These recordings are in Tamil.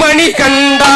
மணி கண்டா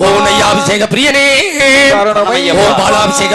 ஓம் நையாபிஷேக பிரியனே. ஓம் பாலாபிஷேக